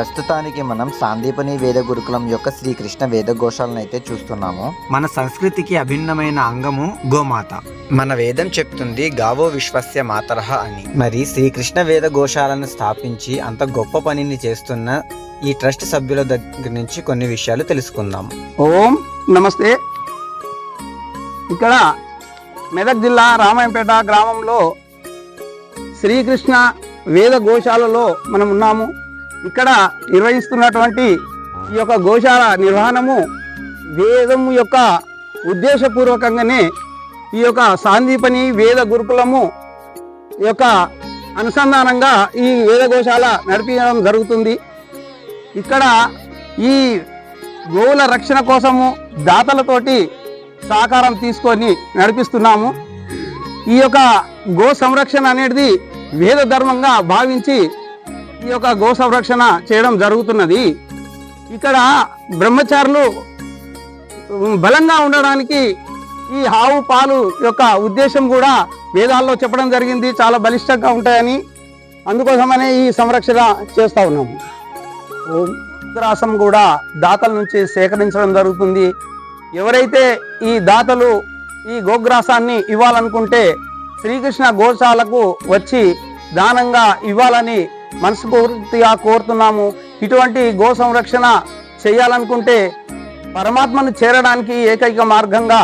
ప్రస్తుతానికి మనం సాందీపని వేద గురుకులం యొక్క శ్రీకృష్ణ వేద ఘోషాలను అయితే చూస్తున్నాము. మన సంస్కృతికి అభిన్నమైన అంగము గోమాత. మన వేదం చెప్తుంది గావో విశ్వస్య మాతరహ అని. మరి శ్రీకృష్ణ వేద ఘోషాలను స్థాపించి అంత గొప్ప పనిని చేస్తున్న ఈ ట్రస్ట్ సభ్యుల దగ్గర నుంచి కొన్ని విషయాలు తెలుసుకుందాం. ఓం నమస్తే. ఇక్కడ మెదక్ జిల్లా రామాయంపేట గ్రామంలో శ్రీకృష్ణ వేద గోశాలలో మనం ఉన్నాము. ఇక్కడ నిర్వహిస్తున్నటువంటి ఈ యొక్క గోశాల నిర్వహణము వేదము యొక్క ఉద్దేశపూర్వకంగానే ఈ యొక్క సాందీపని వేద గురుకులము యొక్క అనుసంధానంగా ఈ వేద గోశాల నడిపించడం జరుగుతుంది. ఇక్కడ ఈ గోవుల రక్షణ కోసము దాతలతోటి సహకారం తీసుకొని నడిపిస్తున్నాము. ఈ యొక్క గో సంరక్షణ అనేది వేద ధర్మంగా భావించి ఈ యొక్క గో సంరక్షణ చేయడం జరుగుతున్నది. ఇక్కడ బ్రహ్మచారులు బలంగా ఉండడానికి ఈ ఆవు పాలు యొక్క ఉద్దేశం కూడా వేదాల్లో చెప్పడం జరిగింది. చాలా బలిష్టంగా ఉంటాయని అందుకోసమనే ఈ సంరక్షణ చేస్తూ ఉన్నాము గ్రాసం కూడా దాతల నుంచి సేకరించడం జరుగుతుంది. ఎవరైతే ఈ దాతలు ఈ గోగ్రాసాన్ని ఇవ్వాలనుకుంటే శ్రీకృష్ణ గోశాలకు వచ్చి దానంగా ఇవ్వాలని మనస్ఫూర్తిగా కోరుతున్నాము. ఇటువంటి గో సంరక్షణ చేయాలనుకుంటే పరమాత్మను చేరడానికి ఏకైక మార్గంగా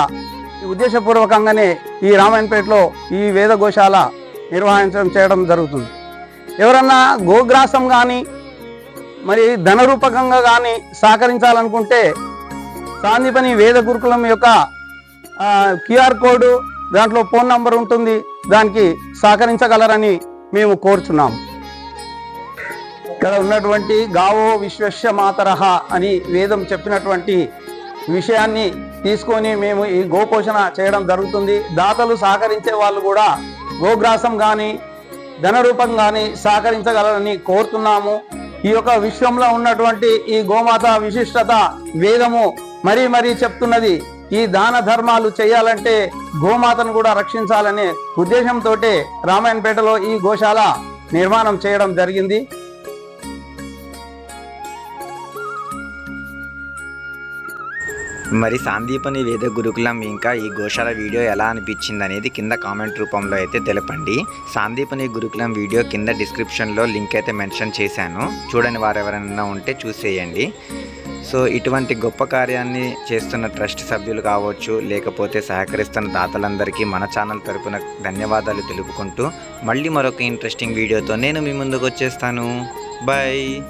ఉద్దేశపూర్వకంగానే ఈ రామాయణపేటలో ఈ వేద గోశాల నిర్వహించడం చేయడం జరుగుతుంది. ఎవరన్నా గోగ్రాసం కానీ మరి ధనరూపకంగా కానీ సహకరించాలనుకుంటే సాందీపని వేద గురుకులం యొక్క క్యూఆర్ కోడ్ దాంట్లో ఫోన్ నంబర్ ఉంటుంది దానికి సహకరించగలరని మేము కోరుచున్నాము. ఇక్కడ ఉన్నటువంటి గావో విశ్వస్య మాతరహ అని వేదం చెప్పినటువంటి విషయాన్ని తీసుకొని మేము ఈ గోపోషణ చేయడం జరుగుతుంది. దాతలు సహకరించే వాళ్ళు కూడా గోగ్రాసం కానీ ధనరూపం కానీ సహకరించగలరని కోరుతున్నాము. ఈ యొక్క విశ్వంలో ఉన్నటువంటి ఈ గోమాత విశిష్టత వేదము మరీ మరీ చెప్తున్నది. ఈ దాన ధర్మాలు చేయాలంటే గోమాతను కూడా రక్షించాలనే ఉద్దేశంతో రామాయణపేటలో ఈ గోశాల నిర్మాణం చేయడం జరిగింది. మరి సాందీపని వేద గురుకులం ఇంకా ఈ గోశాల వీడియో ఎలా అనిపించింది అనేది కింద కామెంట్ రూపంలో అయితే తెలపండి. సాందీపని గురుకులం వీడియో కింద డిస్క్రిప్షన్లో లింక్ అయితే మెన్షన్ చేశాను. చూడని వారు ఎవరైనా ఉంటే చూసేయండి. సో ఇటువంటి గొప్ప కార్యాన్ని చేస్తున్న ట్రస్ట్ సభ్యులు కావచ్చు లేకపోతే సహకరిస్తున్న దాతలందరికీ మన ఛానల్ తరపున ధన్యవాదాలు తెలుపుకుంటూ మళ్ళీ మరొక ఇంట్రెస్టింగ్ వీడియోతో నేను మీ ముందుకు వచ్చేస్తాను. బాయ్